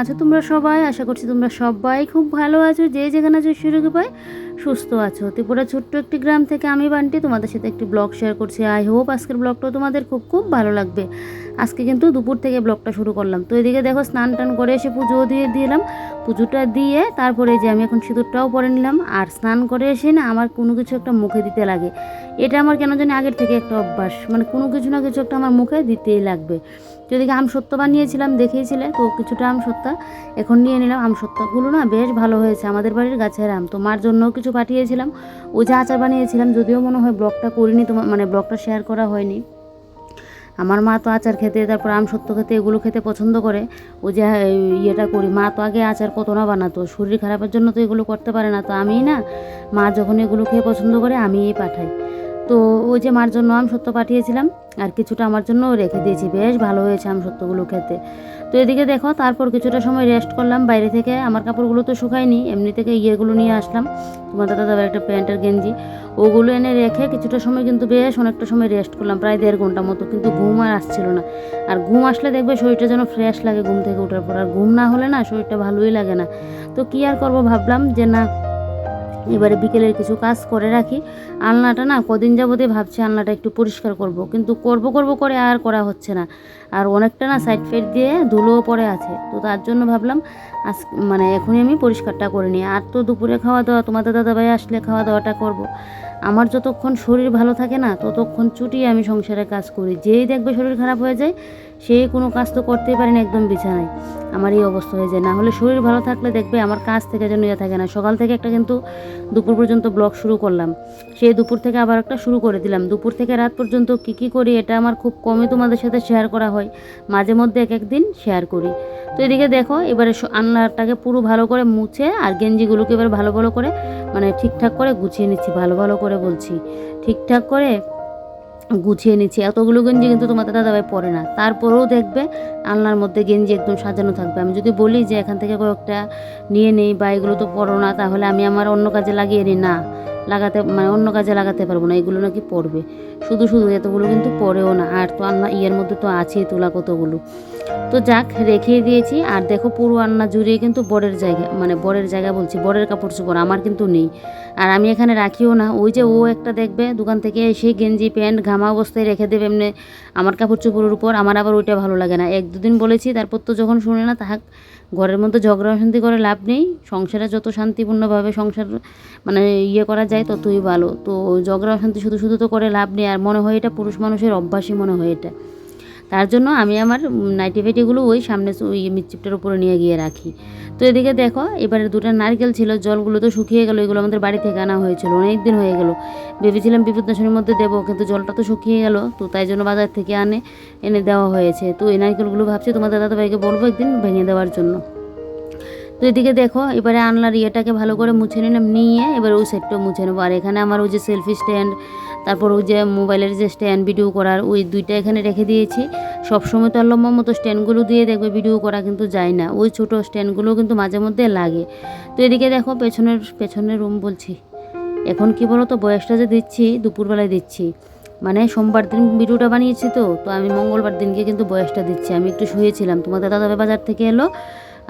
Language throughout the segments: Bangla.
আছো তোমরা সবাই, আশা করছি তোমরা সবাই খুব ভালো আছো, যে যেখানে আছো সুযোগে পাই সুস্থ আছো। ত্রিপুরা ছোট্ট একটি গ্রাম থেকে আমি বান্টি, তোমাদের সাথে একটি ব্লগ শেয়ার করছি। আই হোপ আজকের ব্লগটাও তোমাদের খুব খুব ভালো লাগবে। আজকে কিন্তু দুপুর থেকে ব্লগটা শুরু করলাম। তো এদিকে দেখো স্নান টান করে এসে পুজো দিয়ে দিলাম। পুজোটা দিয়ে তারপরে যে আমি এখন সিঁদুরটাও পরে নিলাম। আর স্নান করে এসে না আমার কোনো কিছু একটা মুখে দিতে লাগে। এটা আমার কেন জানি আগের থেকে একটা অভ্যাস। মানে কোনো কিছু না কিছু একটা আমার মুখে দিতেই লাগবে। যদি আম সত্য বানিয়েছিলাম, দেখিয়েছিলে? তো কিছুটা আম সত্তা এখন নিয়ে নিলাম। আম সত্তাগুলো না বেশ ভালো হয়েছে, আমাদের বাড়ির গাছের আম। তো মার জন্যও কিছু পাঠিয়েছিলাম। ওই যে আচার বানিয়েছিলাম, যদিও মনে হয় ব্লগটা করিনি তোমার মানে ব্লগটা শেয়ার করা হয়নি। আমার মা তো আচার খেতে, তারপর আম সত্য খেতে, এগুলো খেতে পছন্দ করে। ও যে ইয়েটা করি, মা তো আগে আচার কত না বানাতো, শরীর খারাপের জন্য তো এগুলো করতে পারে না। তো আমিই না, মা যখন এগুলো খেয়ে পছন্দ করে, আমিই পাঠাই। তো ওই যে মার জন্য আম সত্য পাঠিয়েছিলাম, আর কিছুটা আমার জন্যও রেখে দিয়েছি। বেশ ভালো হয়েছে আম সত্যগুলো খেতে। তো এদিকে দেখো, তারপর কিছুটা সময় রেস্ট করলাম। বাইরে থেকে আমার কাপড়গুলো তো শুকায়নি, এমনি থেকে ইয়েগুলো নিয়ে আসলাম। তোমার দাদা দাদাবার একটা প্যান্টের গেঞ্জি, ওগুলো এনে রেখে কিছুটা সময় কিন্তু বেশ অনেকটা সময় রেস্ট করলাম, প্রায় দেড় ঘণ্টা মতো। কিন্তু ঘুম আর আসছিল না। আর ঘুম আসলে দেখবে শরীরটা যেন ফ্রেশ লাগে ঘুম থেকে ওঠার পর। আর ঘুম না হলে না শরীরটা ভালোই লাগে না। তো কী আর করব ভাবলাম যে না এবারে বিকেলের কিছু কাজ করে রাখি। আলনাটা না কদিন যাবতে ভাবছি আলনাটা একটু পরিষ্কার করব, কিন্তু করব করব করে আর করা হচ্ছে না। আর অনেকটা না সাইড ফাইড দিয়ে ধুলোও পড়ে আছে, তো তার জন্য ভাবলাম আজ মানে এখনই আমি পরিষ্কারটা করে নিই। আর তো দুপুরে খাওয়া দাওয়া, তোমাদের দাদাভাই আসলে খাওয়া দাওয়াটা করব। আমার যতক্ষণ শরীর ভালো থাকে না, ততক্ষণ ছুটি আমি সংসারে কাজ করি। যেই দেখবে শরীর খারাপ হয়ে যায় সেই কোনো কাজ তো করতেই পারি না একদম বিছানায়। আমার এই অবস্থা হয়ে যায়। না হলে শরীর ভালো থাকলে দেখবে আমার কাজ থেকে যেন ইয়ে থাকে না। সকাল থেকে একটা কিন্তু দুপুর পর্যন্ত ব্লগ শুরু করলাম। সেই দুপুর থেকে আবার একটা শুরু করে দিলাম। দুপুর থেকে রাত পর্যন্ত কী কী করি এটা আমার খুব কমই তোমাদের সাথে শেয়ার করা হয়। মাঝে মধ্যে এক একদিন শেয়ার করি। তো এদিকে দেখো, এবারে আন্নাটাকে পুরো ভালো করে মুছে আর গেঞ্জিগুলোকে এবার ভালো ভালো করে মানে ঠিকঠাক করে গুছিয়ে নিচ্ছি। ভালো ভালো করে বলছি। ঠিকঠাক করে গুছিয়ে নিচ্ছি। এতগুলো গেঞ্জি কিন্তু তোমাদের দাদাভাই পরে না। তারপরেও দেখবে আলনার মধ্যে গেঞ্জি একদম সাজানো থাকবে। আমি যদি বলি যে এখান থেকে কয়েকটা নিয়ে নেই বা এগুলো তো পরো না, তাহলে আমি আমার অন্য কাজে লাগিয়ে নিই। না লাগাতে মানে অন্য কাজে লাগাতে পারব না, এগুলো নাকি পড়বে। শুধু শুধু এতগুলো কিন্তু পড়েও না, আর তো আন্না ইয়ের মধ্যে তো আছেই তোলা কতগুলো। তো যাক রেখিয়ে দিয়েছি, আর দেখো পুরো আন্না জুড়িয়ে কিন্তু বরের জায়গা মানে বরের জায়গা বলছি, বরের কাপড় চোপড়, আমার কিন্তু নেই। আর আমি এখানে রাখিও না, ওই যে ও একটা দেখবে, দোকান থেকে এসে গেঞ্জি, প্যান্ট, ঘামা অবস্থায় রেখে দেবে এমনি আমার কাপড় চোপড়ের উপর, আমার আবার ওইটা ভালো লাগে না। এক দুদিন বলেছি, তারপর তো যখন শুনে না তাহা ঘরের মধ্যে ঝগড়া শান্তি করে লাভ নেই, সংসারে যত শান্তিপূর্ণভাবে সংসার মানে ইয়ে করা যায় ততই ভালো। তো ঝগড়া অশান্তি শুধু শুধু তো করে লাভ নেই, আর মনে হয় এটা পুরুষ মানুষের অভ্যাসই মনে হয় এটা। তার জন্য আমি আমার নাইটি ফাইটিগুলো ওই সামনে ওই মিটচিপটার উপরে নিয়ে গিয়ে রাখি। তো এদিকে দেখো, এবারে দুটো নারকেল ছিল, জলগুলো তো শুকিয়ে গেলো, এগুলো আমাদের বাড়ি থেকে আনা হয়েছিল অনেক দিন হয়ে গেলো। ভেবেছিলাম বিপদনাশনের মধ্যে দেবো, কিন্তু জলটা তো শুকিয়ে গেল, তো তাই জন্য বাজার থেকে আনে, এনে দেওয়া হয়েছে। তো এই নারকেলগুলো ভাবছি তোমাদের দাদাভাইকে বলব একদিন ভেঙে দেওয়ার জন্য। তো এদিকে দেখো, এবারে আনলার ইয়েটাকে ভালো করে মুছে নিলাম, নিয়ে এবার ওই সাইডটাও মুছে নেব। আর এখানে আমার ওই যে সেলফি স্ট্যান্ড তারপর ওই যে মোবাইলের যে স্ট্যান্ড ভিডিও করার, ওই দুইটা এখানে রেখে দিয়েছি। সবসময় তো লম্বা মতো স্ট্যান্ডগুলো দিয়ে দেখবে ভিডিও করা কিন্তু যায় না, ওই ছোটো স্ট্যান্ডগুলো কিন্তু মাঝে মধ্যে লাগে। তো এদিকে দেখো, পেছনের পেছনের রুম বলছি। এখন কি বলো তো বয়সটা যে দিচ্ছি, দুপুরবেলায় দিচ্ছি। মানে সোমবার দিন ভিডিওটা বানিয়েছি তো তো আমি মঙ্গলবার দিনকে কিন্তু বয়সটা দিচ্ছি। আমি একটু শুয়েছিলাম। তোমাদের দাদা বাজার থেকে এলো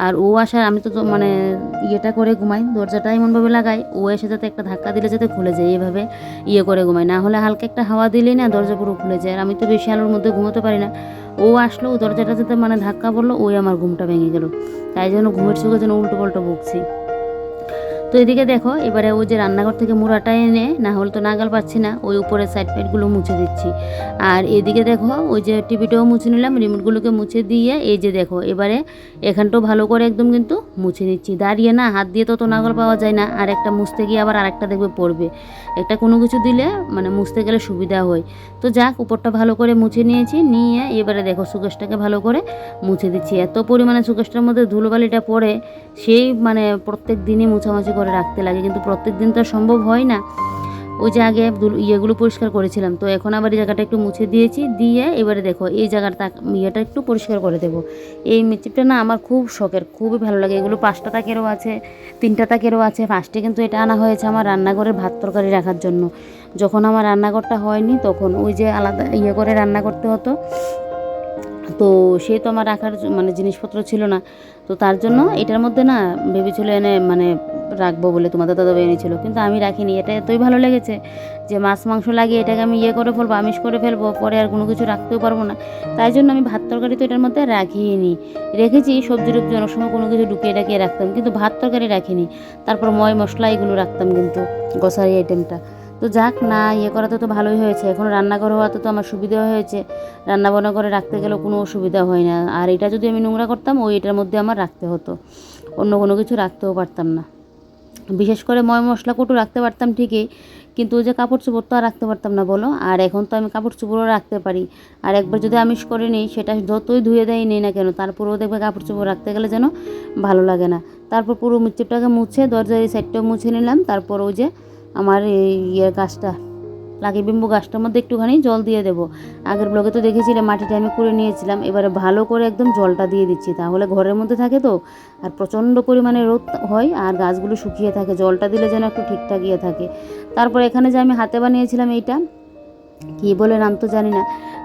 আর ও আসার, আমি তো মানে ইয়েটা করে ঘুমাই, দরজাটা এমনভাবে লাগাই, ও এসে যাতে একটা ধাক্কা দিলে যাতে খুলে যায়, এভাবে ইয়ে করে ঘুমাই। না হলে হালকা একটা হাওয়া দিলেই না দরজা পুরো খুলে যায়। আর আমি তো বেশি আলোর মধ্যে ঘুমোতে পারি না। ও আসলো দরজাটা যাতে মানে ধাক্কা পড়ল, ওই আমার ঘুমটা ভেঙে গেল। তাই জন্য ঘুমের চোখে যেন উল্টো পাল্টো বকছি তো এদিকে দেখো, এবারে ওই যে রান্নাঘর থেকে মুড়াটা এনে না হলে তো নাগাল পাচ্ছি না, ওই উপরের সাইড ফাইডগুলো মুছে দিচ্ছি। আর এদিকে দেখো, ওই যে টিভিটাও মুছে নিলাম রিমোটগুলোকে মুছে দিয়ে এই যে দেখো, এবারে এখানটাও ভালো করে একদম কিন্তু মুছে নিচ্ছি। দাঁড়িয়ে না, হাত দিয়ে তো তো নাগল পাওয়া যায় না, আর একটা মুছতে গিয়ে আবার আরেকটা দেখবে পড়বে। একটা কোনো কিছু দিলে মানে মুছতে গেলে সুবিধা হয়। তো যাক, উপরটা ভালো করে মুছে নিয়েছি, নিয়ে এবারে দেখো সুকেশটাকে ভালো করে মুছে দিচ্ছি। এত পরিমাণে সুকেশটার মধ্যে ধুলোবালিটা পড়ে, সেই মানে প্রত্যেক দিনই মুছামাছি করে রাখতে লাগে, কিন্তু প্রত্যেক দিন তো সম্ভব হয় না। ওই যে আগে ইয়েগুলো পরিষ্কার করেছিলাম, তো এখন আবার এই জায়গাটা একটু মুছে দিয়েছি, দিয়ে এবারে দেখো এই জায়গাটা, ইয়েটা একটু পরিষ্কার করে দেবো। এই মিচিপটা না আমার খুব শখের, খুবই ভালো লাগে। এগুলো পাঁচটা তাকেরও আছে, তিনটা তাকেরও আছে। ফার্স্টে কিন্তু এটা আনা হয়েছে আমার রান্নাঘরের ভাত তরকারি রাখার জন্য। যখন আমার রান্নাঘরটা হয়নি, তখন ওই যে আলাদা ইয়ে করে রান্না করতে হতো তো সে তো আমার রাখার মানে জিনিসপত্র ছিল না। তো তার জন্য এটার মধ্যে না ভেবেছিল এনে মানে রাখব বলে তোমাদের দাদা এনেছিল। কিন্তু আমি রাখিনি। এটা এতই ভালো লেগেছে যে মাছ মাংস লাগিয়ে এটাকে আমি ইয়ে করে ফেলব আমিষ করে ফেলব পরে আর কোনো কিছু রাখতেও পারব না। তাই জন্য আমি ভাত তরকারি তো এটার মধ্যে রাখিয়ে নিই রেখেছি সবজি টবজি অনেক সময় কোনো কিছু ঢুকিয়ে ডাকিয়ে রাখতাম কিন্তু ভাত তরকারি রাখিনি। তারপর ময় মশলা এগুলো রাখতাম কিন্তু গ্রসারি আইটেমটা তো যাক, না ইয়ে করাতে তো ভালোই হয়েছে। এখন রান্নাঘর হওয়াতে তো আমার সুবিধা হয়েছে। রান্না বান্না করে রাখতে গেলেও কোনো অসুবিধা হয় না। আর এটা যদি আমি নোংরা করতাম, ওই এটার মধ্যে আমার রাখতে হতো। অন্য কোনো কিছু রাখতেও পারতাম না। বিশেষ করে ময় মশলা কটু রাখতে পারতাম ঠিকই, কিন্তু ওই যে কাপড় চোপড় তো আর রাখতে পারতাম না, বলো? আর এখন তো আমি কাপড় চোপড়ও রাখতে পারি। আর একবার যদি আমিষ করে নিই, সেটা যতই ধুয়ে দেয়, নেই না কেন, তারপরেও দেখবে কাপড় চোপড় রাখতে গেলে যেন ভালো লাগে না। তারপর পুরো মিচিপটাকে মুছে, দরজার এই সাইডটাও মুছে নিলাম। তারপর ওই যে আমার এই ইয়ে গাছটা লাকি বিম্বু গাছটার মধ্যে একটুখানি জল দিয়ে দেবো। আগের ব্লগে তো দেখেছিলে, মাটিটা আমি করে নিয়েছিলাম, এবারে ভালো করে একদম জলটা দিয়ে দিচ্ছি, তাহলে ঘরের মধ্যে থাকে তো? আর প্রচণ্ড পরিমাণে রোদ হয় আর গাছগুলো শুকিয়ে থাকে, জলটা দিলে যেন একটু ঠিকঠাক ইয়ে থাকে। তারপর এখানে যে আমি হাতে বানিয়েছিলাম এইটা, কী বলে নাম তো জানি না,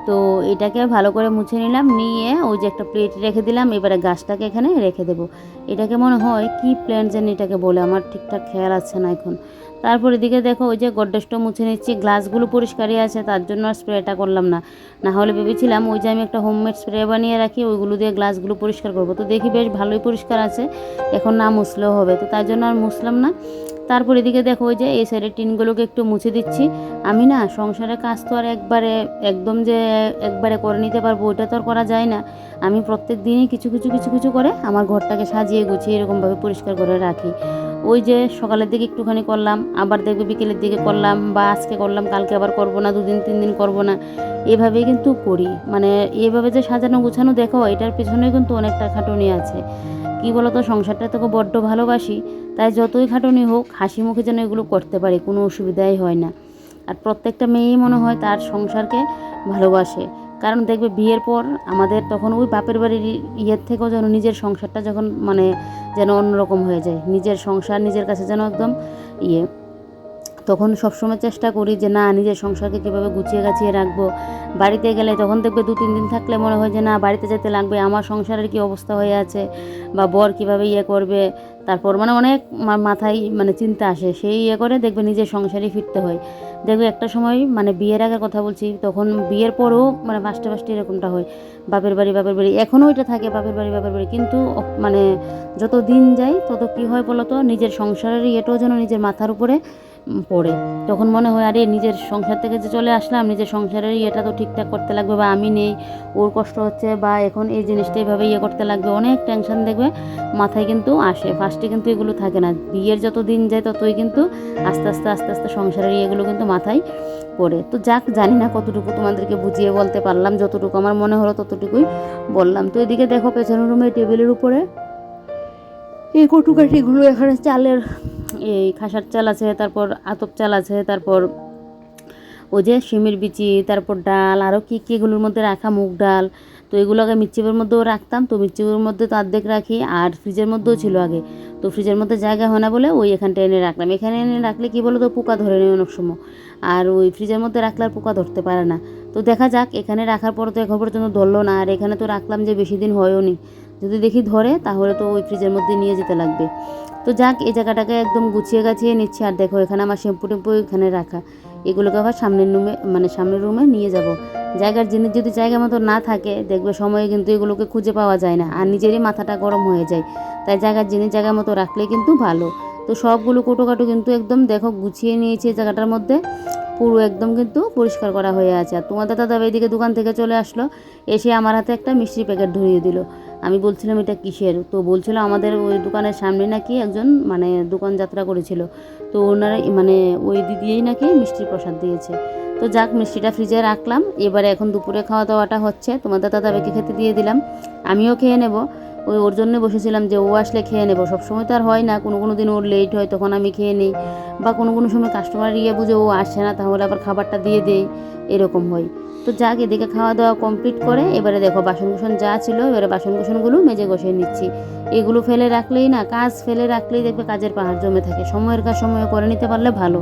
তো এটাকে ভালো করে মুছে নিলাম, নিয়ে ওই যে একটা প্লেট রেখে দিলাম, এবারে গাছটাকে এখানে রেখে দেবো। এটাকে মনে হয়, কি প্ল্যান্ট যেন এটাকে বলে, আমার ঠিকঠাক খেয়াল আছে না এখন। তারপর এদিকে দেখো ওই যে গড্ডেসটা মুছে নিচ্ছি, গ্লাসগুলো পরিষ্কারই আছে, তার জন্য আর স্প্রেটা করলাম না। না হলে ভেবেছিলাম ওই যে আমি একটা হোমমেড স্প্রে বানিয়ে রাখি, ওইগুলো দিয়ে গ্লাসগুলো পরিষ্কার করব। তো দেখি বেশ ভালোই পরিষ্কার আছে, এখন না মুছলেও হবে। তো তার জন্য আর মুছলাম না। তারপর এদিকে দেখো ওই যে এই সাইডের টিনগুলোকে একটু মুছে দিচ্ছি। আমি না সংসারের কাজ তো আর একবারে, একদম যে একবারে করে নিতে পারব, ওইটা তো আর করা যায় না। আমি প্রত্যেক দিনই কিছু কিছু কিছু কিছু করে আমার ঘরটাকে সাজিয়ে গুছিয়ে এরকমভাবে পরিষ্কার করে রাখি। ওই যে সকালের দিকে একটুখানি করলাম, আবার দেখবে বিকেলের দিকে করলাম বা আজকে করলাম, কালকে আবার করব না, দুদিন তিন দিন করব না। এভাবে কিন্তু করি। মানে এভাবে যে সাজানো গুছানো দেখো, এটার পেছনে কিন্তু অনেকটা খাটুনি আছে। কি বলতো, সংসারটা তোকে বড্ড ভালোবাসি, তাই যতই খাটুনি হোক, হাসি মুখে যেন এগুলো করতে পারি, কোনো অসুবিধাই হয় না। আর প্রত্যেকটা মেয়েই মনে হয় তার সংসারকে ভালোবাসে। কারণ দেখবে বিয়ের পর আমাদের তখন ওই বাপের বাড়ির ইয়ের থেকেও যেন নিজের সংসারটা যখন মানে যেন অন্যরকম হয়ে যায়, নিজের সংসার নিজের কাছে যেন একদম ইয়ে তখন সবসময় চেষ্টা করি যে, না, নিজের সংসারকে কীভাবে গুছিয়ে গাছিয়ে রাখব, বাড়িতে গেলে তখন দেখবে দু, তিন দিন থাকলে মনে হয় যে, না, বাড়িতে যেতে লাগবে, আমার সংসারের কি অবস্থা হয়ে আছে বা বর কীভাবে ইয়ে করবে? তারপর মানে অনেক মাথায় মানে চিন্তা আসে, সেই ইয়ে করে দেখবে নিজের সংসারে ফিরতে হয়। দেখবে একটা সময় মানে বিয়ের আগের কথা বলছি, তখন বিয়ের পরেও মানে পাঁচটা পাঁচটা এরকমটা হয়। বাপের বাড়ি বাপের বাড়ি, এখনও ওইটা থাকে বাপের বাড়ি বাপের বাড়ি, কিন্তু মানে যত দিন যায় তত কী হয় বলো তো নিজের সংসারের ইয়েটাও যেন নিজের মাথার উপরে পড়ে। তখন মনে হয়, আরে, নিজের সংসার থেকে যে চলে আসলাম, নিজের সংসারের ইয়েটা তো ঠিকঠাক করতে লাগবে বা আমি নেই, ওর কষ্ট হচ্ছে বা এখন এই জিনিসটা এইভাবে ইয়ে করতে লাগবে, অনেক টেনশন দেখবে, মাথায় কিন্তু আসে। ফার্স্টে কিন্তু এগুলো থাকে না। বিয়ের যত দিন যায়, ততই কিন্তু আস্তে আস্তে আস্তে আস্তে সংসারের ইয়েগুলো কিন্তু মাথায় পড়ে। তো যাক, জানি না কতটুকু তোমাদেরকে বুঝিয়ে বলতে পারলাম, যতটুকু আমার মনে হলো ততটুকুই বললাম। তো এদিকে দেখো, পেছনের রুমে টেবিলের উপরে এই কটুকাঠিগুলো, এখানে চালের এই খাসার চাল আছে, তারপর আতপ চাল আছে, তারপর ওই যে শিমের বিচি, তারপর ডাল আরও কী কী এগুলোর মধ্যে রাখা মুগ ডাল। তো এগুলোকে মিচ্চিপের মধ্যেও রাখতাম, তো মিচ্চিপের মধ্যে তো অর্ধেক রাখি, আর ফ্রিজের মধ্যেও ছিল আগে। তো ফ্রিজের মধ্যে জায়গা হয় না বলে ওই এখানটা এনে রাখলাম। এখানে এনে রাখলে কী বলো তো পোকা ধরে নেয় অনেক সময়, আর ওই ফ্রিজের মধ্যে রাখলে আর পোকা ধরতে পারে না। তো দেখা যাক, এখানে রাখার পর তো এখন পর্যন্ত ধরলো না, আর এখানে তো রাখলাম যে বেশি দিন হয়ও নি। যদি দেখি ধরে, তাহলে তো ওই ফ্রিজের মধ্যে নিয়ে যেতে লাগবে। তো যাক, এই জায়গাটাকে একদম গুছিয়ে গাছিয়ে নিচ্ছি আর দেখো, এখানে আমার শ্যাম্পু টেম্পু এখানে রাখা। এগুলোকে আবার সামনের রুমে মানে সামনের রুমে নিয়ে যাব। জায়গার জিনিস যদি জায়গা মতো না থাকে, দেখবে সময়ে কিন্তু এগুলোকে খুঁজে পাওয়া যায় না। আর নিজেরই মাথাটা গরম হয়ে যায়। তাই জায়গার জিনিস জায়গা মতো রাখলে কিন্তু ভালো। তো সবগুলো কোটোকাটো কিন্তু একদম দেখো গুছিয়ে নিয়েছে জায়গাটার মধ্যে। পুরো একদম কিন্তু পরিষ্কার করা হয়ে আছে। আর তোমাদের দাদা এইদিকে দোকান থেকে চলে আসলো, এসে আমার হাতে একটা মিষ্টির প্যাকেট ধরিয়ে দিল। আমি বলছিলাম, এটা কিসের? তো বলছিল, আমাদের ওই দোকানের সামনে নাকি একজন মানে দোকান যাত্রা করেছিল। তো ওনারা মানে ওই দিদিই নাকি মিষ্টির প্রসাদ দিয়েছে। তো যাক, মিষ্টিটা ফ্রিজে রাখলাম। এবারে এখন দুপুরে খাওয়া দাওয়াটা হচ্ছে। তোমাদের দাদাকে খেতে দিয়ে দিলাম। আমিও খেয়ে নেব। ওই ওর জন্য বসেছিলাম যে ও আসলে খেয়ে নেব। সবসময় তো আর হয় না, কোনো কোনো দিন ওর লেট হয়, তখন আমি খেয়ে নিই। বা কোনো কোনো সময় কাস্টমার ইয়ে বুঝে ও আসে না, তাহলে আবার খাবারটা দিয়ে দেই, এরকম হয়। তো যাক, এদিকে খাওয়া দাওয়া কমপ্লিট করে, এবারে দেখো বাসন কুসন যা ছিল, এবারে বাসন কুসনগুলো মেজে বসে নিচ্ছি। এগুলো ফেলে রাখলেই না, কাজ ফেলে রাখলেই দেখবে কাজের পাহাড় জমে থাকে। সময়ের কাজ সময়ে করে নিতে পারলে ভালো,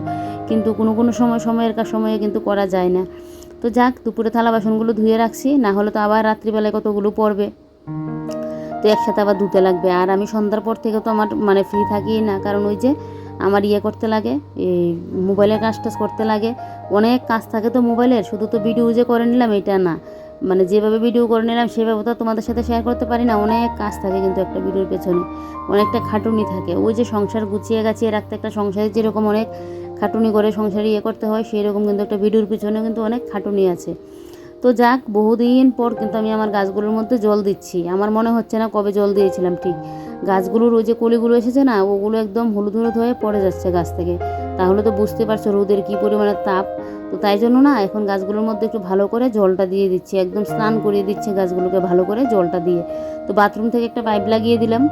কিন্তু কোনো কোনো সময় সময়ের কাজ সময়ে কিন্তু করা যায় না। তো যাক, দুপুরে থালা বাসনগুলো ধুয়ে রাখছি, না হলে তো আবার রাত্রিবেলায় কতগুলো পড়বে। তো একসাথে আবার ধুতে লাগবে। আর আমি সন্ধ্যার পর থেকে তো আমার মানে ফ্রি থাকি না, কারণ ওই যে আমার ইয়ে করতে লাগে, এই মোবাইলের কাজ টাজ করতে লাগে। অনেক কাজ থাকে তো মোবাইলের শুধু তো ভিডিও যে করে নিলাম এটা না। মানে যেভাবে ভিডিও করে নিলাম, সেভাবে তো তোমাদের সাথে শেয়ার করতে পারি না। অনেক কাজ থাকে কিন্তু একটা ভিডিওর পেছনে। অনেকটা খাটুনি থাকে। ওই যে সংসার গুছিয়ে গাছিয়ে রাখতে একটা সংসারে যেরকম অনেক খাটুনি করে সংসারে ইয়ে করতে হয় সেই রকম কিন্তু একটা ভিডিওর পিছনে কিন্তু অনেক খাটুনি আছে। তো যাক, বহুদিন পর কিন্তু আমি আমার গাছগুলোর মধ্যে জল দিচ্ছি। আমার মনে হচ্ছে না কবে জল দিয়েছিলাম ঠিক। গাছগুলোর ওই যে কলিগুলো এসেছে না, ওগুলো একদম হলুদ হলুদ হয়ে পড়ে যাচ্ছে গাছ থেকে। তাহলে তো বুঝতে পারছ রোদের কী পরিমাণে তাপ। তো তাই জন্য না এখন গাছগুলোর মধ্যে একটু ভালো করে জলটা দিয়ে দিচ্ছি। একদম স্নান করিয়ে দিচ্ছি গাছগুলোকে ভালো করে জলটা দিয়ে। তো বাথরুম থেকে একটা পাইপ লাগিয়ে দিলাম।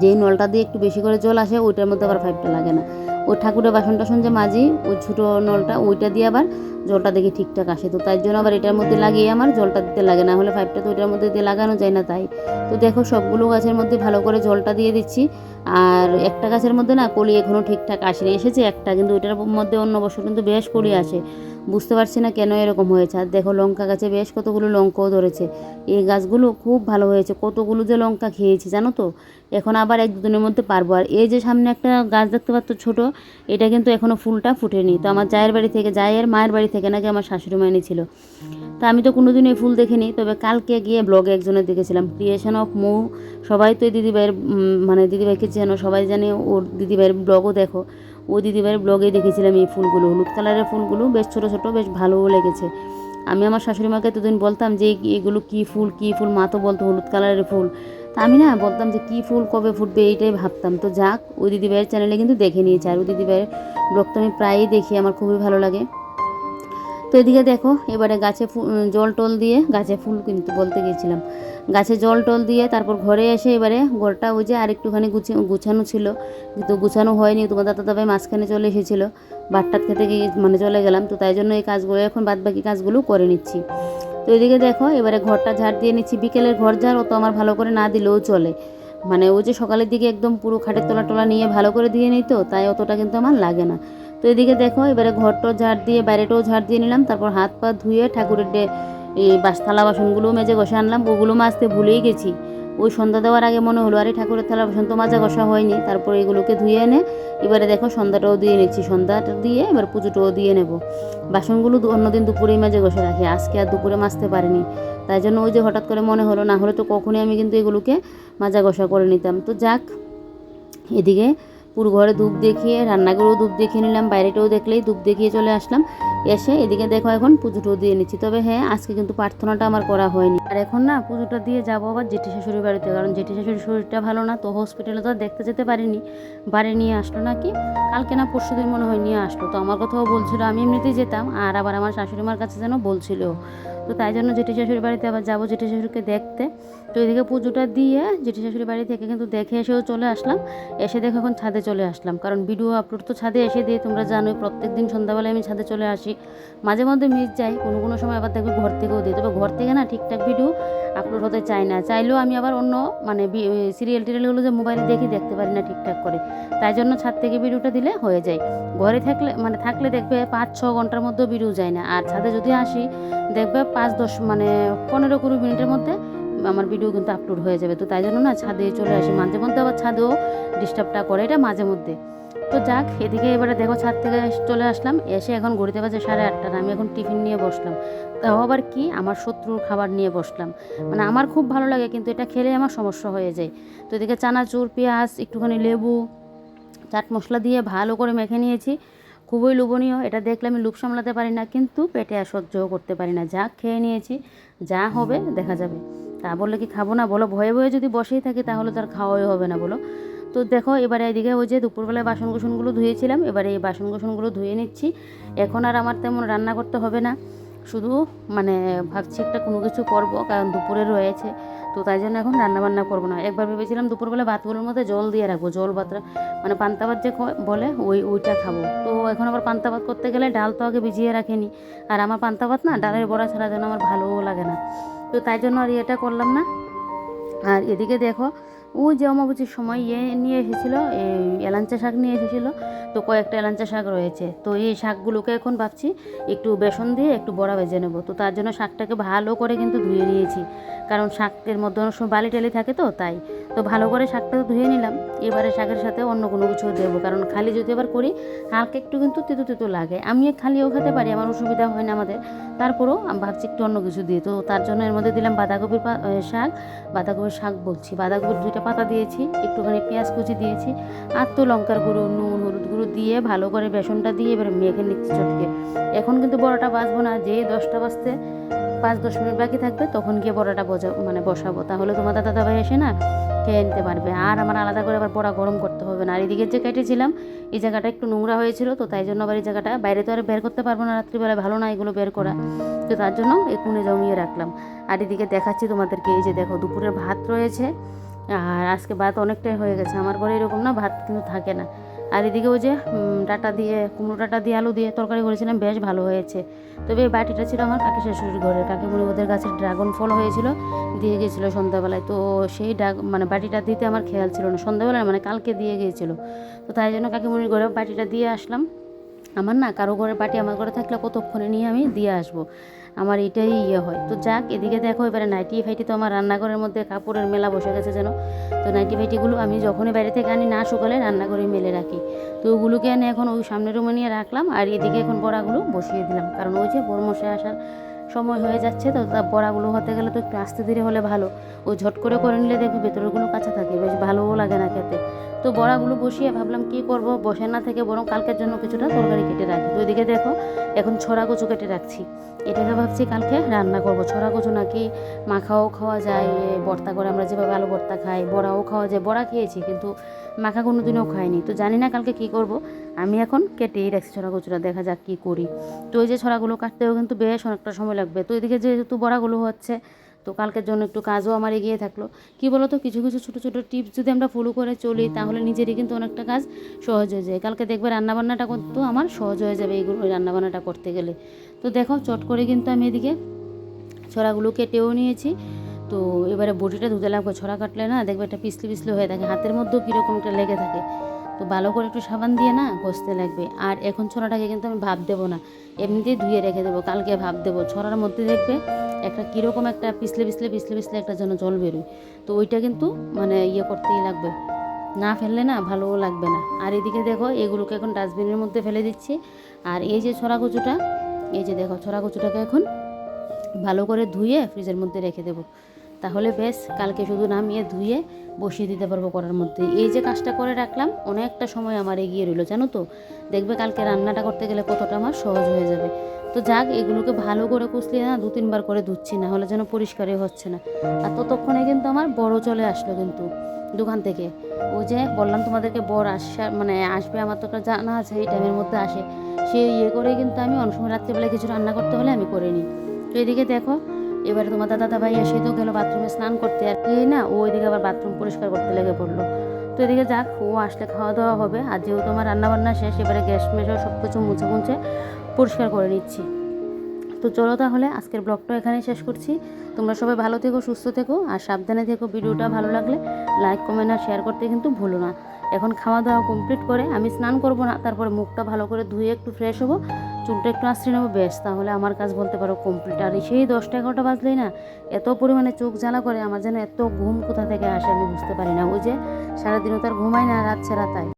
যেই নলটা দিয়ে একটু বেশি করে জল আসে, ওইটার মধ্যে আবার পাইপটা লাগে না। ওই ঠাকুরের বাসন টাসন যে মাজি ওই ছোটো নলটা, ওইটা দিয়ে আবার জলটা দেখি ঠিকঠাক আসে। তো তাই জন্য আবার এটার মধ্যে লাগিয়ে আমার জলটা দিতে লাগে, না হলে পাইপটা তো ওইটার মধ্যে দিয়ে লাগানো যায় না তাই। তো দেখো সবগুলো গাছের মধ্যে ভালো করে জলটা দিয়ে দিচ্ছি। আর একটা গাছের মধ্যে না কলি এখনও ঠিকঠাক আসেনি, এসেছে একটা, কিন্তু ওইটার মধ্যে অন্য বছর কিন্তু বেশ কলি আসে। বুঝতে পারছি না কেন এরকম হয়েছে। আর দেখো লঙ্কা গাছে বেশ কতগুলো লঙ্কাও ধরেছে। এই গাছগুলো খুব ভালো হয়েছে। কতগুলো যে লঙ্কা খেয়েছি, জানো তো? এখন আবার এক দুদিনের মধ্যে পারব। আর এই যে সামনে একটা গাছ দেখতে পাচ্ছ ছোট, এটা কিন্তু এখনও ফুলটা ফুটেনি। তো আমার জায়ের বাড়ি থেকে, জায়ের মায়ের বাড়ি থেকে নাকি আমার শাশুড়ি মা এনেছিল তা আমি তো কোনোদিন এই ফুল দেখিনি। তবে কালকে গিয়ে ব্লগে একজনের দেখেছিলাম, ক্রিয়েশন অফ মৌ। সবাই তো এই দিদিভাইয়ের মানে দিদিভাইকে চেনো, সবাই জানে ওর দিদিভাইয়ের ব্লগও দেখো। ওই দিদিভাইয়ের ব্লগে দেখেছিলাম এই ফুলগুলো, হলুদ কালারের ফুলগুলো, বেশ ছোটো ছোটো, বেশ ভালোও লেগেছে। আমি আমার শাশুড়ি মাকে এতদিন বলতাম যে এগুলো কী ফুল কী ফুল, মা তো বলতো হলুদ কালারের ফুল। তা আমি না বলতাম যে কী ফুল, কবে ফুটবে এইটাই ভাবতাম। তো যাক, ওই দিদিভাইয়ের চ্যানেলে কিন্তু দেখে নিয়েছে। আর ওই দিদিভাইয়ের ব্লগ তো আমি প্রায়ই দেখি, আমার খুবই ভালো লাগে। তো এদিকে দেখো, এবারে গাছে জল টল দিয়ে গাছে ফুল কিন্তু বলতে গিয়েছিলাম গাছে জল টল দিয়ে তারপর ঘরে এসে এবারে ঘরটা ওই যে আরেকটুখানি গুছিয়ে গুছানো ছিল। কিন্তু গুছানো হয়নি, তোমার দাদা দাবাই মাঝখানে চলে এসেছিল। বাটটাত খেতে গিয়ে মানে চলে গেলাম, তো তাই জন্য এই কাজগুলো এখন বাদ বাকি কাজগুলো করে নিচ্ছি। তো এদিকে দেখো, এবারে ঘরটা ঝাড় দিয়ে নিচ্ছি। বিকেলের ঘর ঝাড় অত আমার ভালো করে না দিলেও চলে। মানে ওই যে সকালের দিকে একদম পুরো খাটের তলা টলা নিয়ে ভালো করে দিয়ে নিই তো, তাই অতটা কিন্তু আমার লাগে না। তো এদিকে দেখো, এবারে ঘরটাও ঝাড় দিয়ে, বাইরেটাও ঝাড় দিয়ে নিলাম, তারপর হাত পা ধুয়ে ঠাকুরের এই বাস থালা বাসনগুলো মেজে ঘষে আনলাম। ওগুলো মাজতে ভুলেই গেছি। ওই সন্ধ্যা দেওয়ার আগে মনে হলো, আরে ঠাকুরের থালা বাসন তো মাজা ঘষা হয়নি। তারপর এগুলোকে ধুয়ে এনে এবারে দেখো সন্ধ্যাটাও দিয়ে নিচ্ছি। সন্ধ্যাটা দিয়ে এবার পুজোটাও দিয়ে নেব। বাসনগুলো অন্যদিন দুপুরেই মেজে ঘষে রাখি। আজকে আর দুপুরে মাজতে পারিনি। তাই জন্য ওই যে হঠাৎ করে মনে হলো, না হলে তো কখনই আমি কিন্তু এগুলোকে মাজা ঘষা করে নিতাম। তো যাক, এদিকে পুরো ঘরে ধূপ দেখিয়ে, রান্নাঘরেও ধূপ দেখিয়ে নিলাম, বাইরেটাও দেখলেই ধূপ দেখিয়ে চলে আসলাম। এসে এদিকে দেখো এখন পুজোটাও দিয়ে নিচ্ছি। তবে হ্যাঁ আজকে কিন্তু প্রার্থনাটা আমার করা হয়নি। আর এখন না পুজোটা দিয়ে যাব আবার জেঠি শাশুড়ির বাড়িতে। কারণ জেঠি শাশুড়ির শরীরটা ভালো না, তো হসপিটালে তো দেখতে যেতে পারিনি। বাড়ি নিয়ে আসলো নাকি? কালকে না পরশু দিন মনে হয় নিয়ে আসলো। তো আমার কথাও বলছিল, আমি এমনিতেই যেতাম, আর আবার আমার শাশুড়ি মার কাছে যেন বলছিল। তো তাই জন্য জেঠি শাশুড়ির বাড়িতে আবার যাব জেঠি শাশুড়িকে দেখতে। তো এদিকে পুজোটা দিয়ে জেঠি শাশুড়ির বাড়ি থেকে কিন্তু দেখে এসেও চলে আসলাম। এসে দেখে এখন ছাদে চলে আসলাম। কারণ ভিডিও আপলোড তো ছাদে এসে দিয়ে তোমরা জানোই প্রত্যেক দিন সন্ধ্যাবেলায় আমি ছাদে চলে আসি। মাঝে মধ্যে মিস যাই, কোনো কোনো সময় আবার দেখবে ঘর থেকেও দিই। তবে ঘর থেকে না ঠিকঠাক ভিডিও আপলোড হতে চায় না। চাইলেও আমি আবার অন্য মানে সিরিয়াল টিরিয়ালগুলো যে মোবাইলে দেখি দেখতে পারি না ঠিকঠাক করে। তাই জন্য ছাদ থেকে ভিডিওটা দিলে হয়ে যায়। ঘরে থাকলে মানে থাকলে দেখবে পাঁচ, ছ ঘণ্টার মধ্যেও ভিডিও যায় না। আর ছাদে যদি আসি, দেখবে পাঁচ, দশ মানে পনেরো কুড়ি মিনিটের মধ্যে আমার ভিডিও কিন্তু আপলোড হয়ে যাবে। তো তাই জন্য না ছাদে চলে আসি। মাঝে মধ্যে আবার ছাদেও ডিস্টার্বটা করে, এটা মাঝে মধ্যে। তো যাক, এদিকে এবারে দেখো ছাদ থেকে চলে আসলাম। এসে এখন ঘড়িতে বাজে সাড়ে আটটা আমি এখন টিফিন নিয়ে বসলাম। তাও আবার কি? আমার শত্রুর খাবার নিয়ে বসলাম। মানে আমার খুব ভালো লাগে, কিন্তু এটা খেলে আমার সমস্যা হয়ে যায়। তো এদিকে চানাচুর, পেঁয়াজ, একটুখানি লেবু, চাট মশলা দিয়ে ভালো করে মেখে নিয়েছি। খুবই লোভনীয়, এটা দেখলে আমি লোভ সামলাতে পারি না, কিন্তু পেটে আর সহ্যও করতে পারি না। যা খেয়ে নিয়েছি, যা হবে, দেখা যাবে। তা বললে কি, খাব না, বলো, ভয়ে ভয়ে যদি বসেই থাকি তাহলে তার খাওয়াই হবে না, বলো। তো দেখো, এবারে এদিকে ওই যে দুপুরবেলায় বাসন কুসনগুলো ধুয়েছিলাম, এবারে এই বাসন কুসনগুলো ধুয়ে নিচ্ছি। এখন আর আমার তেমন রান্না করতে হবে না। শুধু মানে ভাবছি একটা কোনো কিছু করব, কারণ দুপুরে রয়েছে। তো তাই জন্য এখন রান্নাবান্না করব না। একবার ভেবেছিলাম দুপুরবেলা ভাতগুলোর মধ্যে জল দিয়ে রাখব, জল ভাত মানে পান্তা ভাত যে বলে ওই ওইটা খাব। তো এখন আবার পান্তা ভাত করতে গেলে ডাল তো আগে ভিজিয়ে রাখেনি। আর আমার পান্তা ভাত না ডালের বড়া ছাড়া যেন আমার ভালোও লাগে না। তো তাই জন্য আর এটা করলাম না। আর এদিকে দেখো ও যে অমাবস্যার সময় ইয়ে নিয়ে এসেছিল, এই এলাঞ্চা শাক নিয়ে এসেছিল, তো কয়েকটা এলাঞ্চা শাক রয়েছে। তো এই শাকগুলোকে এখন ভাবছি একটু বেসন দিয়ে একটু বড়া ভেজে নেব। তো তার জন্য শাকটাকে ভালো করে কিন্তু ধুয়ে নিয়েছি। কারণ শাকের মধ্যে অনেক সময় বালি টালি থাকে তো, তাই। তো ভালো করে শাকটা তো ধুয়ে নিলাম। এবারে শাকের সাথে অন্য কোনো কিছু দেবো। কারণ খালি যদি এবার করি, হালকা একটু কিন্তু তেতো তেতো লাগে। আমি খালিও খেতে পারি, আমার অসুবিধা হয় না আমাদের। তারপরেও আমি ভাবছি একটু অন্য কিছু দিয়ে তো তার জন্য এর মধ্যে দিলাম বাঁধাকপির শাক বাঁধাকপির শাক বলছি। বাঁধাকপির দুইটা পাতা দিয়েছি, একটুখানি পেঁয়াজ কুচি দিয়েছি, আর তো লঙ্কার গুঁড়ো, নুন, হলুদ গুঁড়ো দিয়ে ভালো করে বেসনটা দিয়ে এবার মেখে নিচ্ছি চটকে। এখন কিন্তু বড়াটা বাঁচবো না যে দশটা বাজতে পাঁচ দশ মিনিট বাকি থাকবে, তখন গিয়ে বড়াটা বজা মানে বসাবো। তাহলে তোমার দাদা দাদাভাই এসে না খেয়ে নিতে পারবে। আর আমার আলাদা করে আবার বড়া গরম করতে হবে না। আর এদিকে যে কেটেছিলাম এই জায়গাটা একটু নোংরা হয়েছিল, তো তাই জন্য আবার এই জায়গাটা বাইরে তো আর বের করতে পারব না রাত্রিবেলা ভালো না এগুলো বের করা। তো তার জন্য এই কুনে জমিয়ে রাখলাম। আর এদিকে দেখাচ্ছি তোমাদেরকে, এই যে দেখো দুপুরের ভাত রয়েছে। আর আজকে ভাত অনেকটাই হয়ে গেছে। আমার ঘরে এরকম না, ভাত কিন্তু থাকে না। আর এদিকে ওই যে ডাটা দিয়ে, কুমড়ো ডাটা দিয়ে আলু দিয়ে তরকারি করেছিলাম, বেশ ভালো হয়েছে। তবে এই বাটিটা ছিল আমার কাকি শাশুড়ির ঘরে। কাকিমুনি ওদের গাছের ড্রাগন ফল হয়েছিল, দিয়ে গিয়েছিল সন্ধ্যাবেলায়। তো সেই ডাক মানে বাটিটা দিতে আমার খেয়াল ছিল না। সন্ধ্যাবেলায় মানে কালকে দিয়ে গিয়েছিল। তো তাই জন্য কাকিমুনির ঘরে বাটিটা দিয়ে আসলাম। আমার না, কারও ঘরে বাটি, আমার ঘরে থাকলে কতক্ষণে নিয়ে আমি দিয়ে আসব। আমার এটাই ইয়ে হয়। তো যাক, এদিকে দেখো, এবারে নাইটি ফাইটি তো আমার রান্নাঘরের মধ্যে কাপড়ের মেলা বসে গেছে যেন। তো নাইটি ফাইটিগুলো আমি যখনই বাইরে থেকে আনি, না শুকালে রান্নাঘরে মেলে রাখি। তো ওগুলোকে এনে এখন ওই সামনের রুমে নিয়ে রাখলাম আর এদিকে এখন বড়াগুলো বসিয়ে দিলাম। কারণ ওই যে বড় মশাই আসার সময় হয়ে যাচ্ছে, তো বড়াগুলো হতে গেলে তো একটু আস্তে ধীরে হলে ভালো। ও ঝট করে করে নিলে দেখবি ভেতরগুলো কাঁচা থাকে, বেশ ভালোও লাগে না খেতে। তো বড়াগুলো বসিয়ে ভাবলাম কি করব? বসে না থেকে বরং কালকের জন্য কিছুটা তরকারি কেটে রাখি। তো ওইদিকে দেখো এখন ছড়া কচু কেটে রাখছি। এটাকে ভাবছি কালকে রান্না করব। ছড়া কচু নাকি মাখাও খাওয়া যায় এ, ভর্তা করে আমরা যেভাবে আলু ভর্তা খাই বড়াও খাওয়া যায়। বড়া খেয়েছি কিন্তু মাখা কোনো দিনও খাইনি। তো জানি না কালকে কি করব। আমি এখন কেটেই রাখছি ছড়া কচুটা। দেখা যাক কী করি। তো ওই যে ছড়াগুলো কাটতেও কিন্তু বেশ অনেকটা সময় লাগবে। তো এদিকে যেহেতু বড়াগুলো হচ্ছে তো কালকের জন্য একটু কাজও আমার এগিয়ে থাকল। কি বলো তো কিছু কিছু ছোটো ছোটো টিপস যদি আমরা ফলো করে চলি, তাহলে নিজেরই কিন্তু অনেকটা কাজ সহজ হয়ে যায়। কালকে দেখবে রান্নাবান্নাটা করতেও আমার সহজ হয়ে যাবে এইগুলো রান্নাবান্নাটা করতে গেলে। তো দেখো, চট করে কিন্তু আমি এদিকে ছড়াগুলো কেটেও নিয়েছি। তো এবারে বটিটা ধুতে লাগবে, ছড়া কাটলে না দেখবে একটা পিছলি পিছলি হয়ে থাকে। হাতের মধ্যেও কীরকম একটা লেগে থাকে। তো ভালো করে একটু সাবান দিয়ে না ঘষতে লাগবে। আর এখন ছড়াটাকে কিন্তু আমি ভাব দেবো না, এমনিতেই ধুয়ে রেখে দেবো, কালকে ভাব দেবো। ছড়ার মধ্যে দেখবে একটা কীরকম একটা পিছলে পিছলে পিছলে পিছলে একটা যেন জল বেরোয়। তো ওইটা কিন্তু মানে ইয়ে করতেই লাগবে। না ফেললে না ভালোও লাগবে না। আর এদিকে দেখো, এগুলোকে এখন ডাস্টবিনের মধ্যে ফেলে দিচ্ছি। আর এই যে ছড়া কচুটা, এই যে দেখো ছড়া কচুটাকে এখন ভালো করে ধুয়ে ফ্রিজের মধ্যে রেখে দেবো। তাহলে বেশ, কালকে শুধু নামিয়ে ধুয়ে বসিয়ে দিতে পারব করার মধ্যে। এই যে কাজটা করে রাখলাম, অনেকটা সময় আমার এগিয়ে রইল, জানো তো? দেখবে কালকে রান্নাটা করতে গেলে কতটা আমার সহজ হয়ে যাবে। তো যাক, এগুলোকে ভালো করে কুচলিয়ে না দু তিনবার করে ধুচ্ছি, না হলে যেন পরিষ্কারই হচ্ছে না। আর ততক্ষণে কিন্তু আমার বড় চলে আসলো কিন্তু দোকান থেকে। ওই যে বললাম তোমাদেরকে বর আসা মানে আসবে আমার তো জানা আছে, এই টাইমের মধ্যে আসে। সে ইয়ে করে কিন্তু আমি অনেক সময় রাত্রিবেলায় কিছু রান্না করতে হলে আমি করে নিই। তো এদিকে দেখো এবারে তোমার দাদা দাদা ভাই এসে তো গেলো বাথরুমে স্নান করতে আর এই না, ও ওইদিকে আবার বাথরুম পরিষ্কার করতে লেগে পড়ল। তো এদিকে যাক, ও আসলে খাওয়া দাওয়া হবে। আর যেহেতু আমার রান্নাবান্না শেষ, এবারে গ্যাস মেশো সব কিছু মুছে মুছে পরিষ্কার করে নিচ্ছি। তো চলো তাহলে, আজকের ব্লগটা এখানেই শেষ করছি। তোমরা সবাই ভালো থেকো, সুস্থ থেকো, আর সাবধানে থেকো ভিডিওটা ভালো লাগলে লাইক কমেন্ট আর শেয়ার করতে কিন্তু ভুলো না। এখন খাওয়া দাওয়া কমপ্লিট করে আমি স্নান করব না, তারপরে মুখটা ভালো করে ধুয়ে একটু ফ্রেশ হব। চুলটা একটু আশ্রয় নেব, বেশ, তাহলে আমার কাজ বলতে পারো কমপ্লিট আর সেই দশটা এগারোটা বাজলেই না, এত পরিমাণে চোখ জ্বালা করে, আমার যেন এত ঘুম কোথা থেকে আসে আমি বুঝতে পারি না। ওই যে সারাদিনও তার ঘুমায় না, রাত ছাড়া তাই।